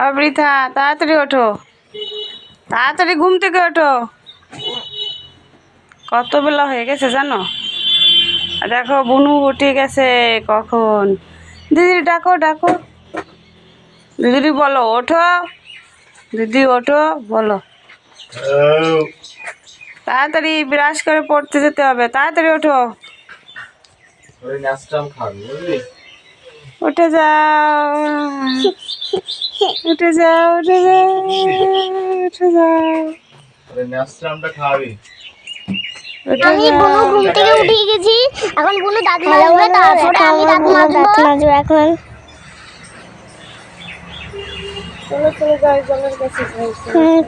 আবার বৃথা তাড়াতাড়ি ওঠো। তাড়াতাড়ি ঘুম থেকে ওঠো। কত বেলা হয়ে গেছে জানো? দেখো, বুনু উঠে গেছে কখন? দিদি, ডাকো ডাকো। দিদি, বলো, ওঠো। দিদি, ওঠো, বলো। তাড়াতাড়ি ব্রাশ করে পড়তে যেতে হবে। তাড়াতাড়ি ওঠো। উঠে যাও। উঠে যাও উঠে যাও উঠে যাও। আমি বুনু ঘুম থেকে উঠে গেছি। এখন বুনু দাঁত মাজবে তারপরে আমি দাঁত মাজবো। এখন। চলো চলো যাই জলের কাছে যাই।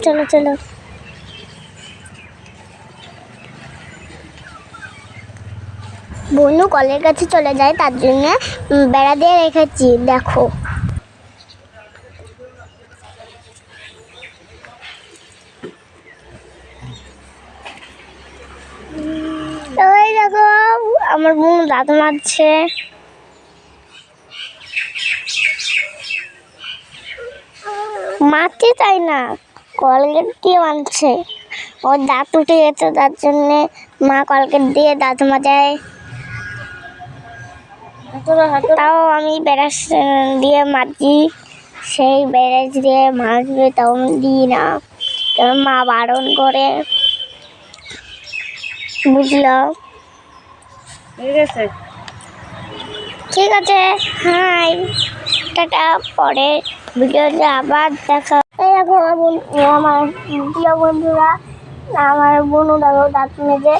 চলো চলো। বনু কলের কাছে চলে যায়, তার জন্য বেড়া দিয়ে রেখেছি, দেখো। দেখো, আমার বোন দাঁত মারছে। মারতে চাই না? কলগেট দিয়ে মারছে। ওর দাঁত উঠে গেছে, তার জন্যে মা কলগেট দিয়ে দাঁত মাজায়। তাও আমি ব্রাশ দিয়ে মাজি সেই ব্রাশ দিয়ে মাজবে তাও আমি দিই না। কারণ মা বারণ করে। বুঝলো ঠিক আছে। ঠিক আছে হাই। টাটা পরে ভিডিওতে আবার দেখা এই দেখো আমার বোন আমার প্রিয় বন্ধুরা আমার বোনও দেখো দাঁত মেজে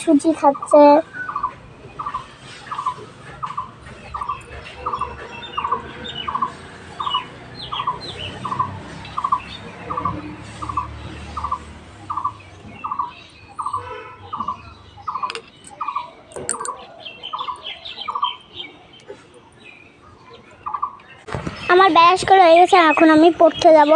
সুচি খাচ্ছে। আমার ব্যাস করে হয়ে গেছে, এখন আমি পড়তে যাব।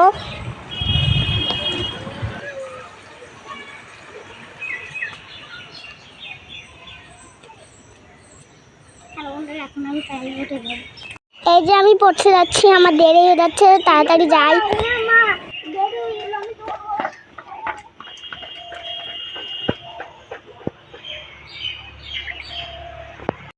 এই যে আমি পড়তে যাচ্ছি, আমার দেরি হয়ে যাচ্ছে, তাড়াতাড়ি যাই।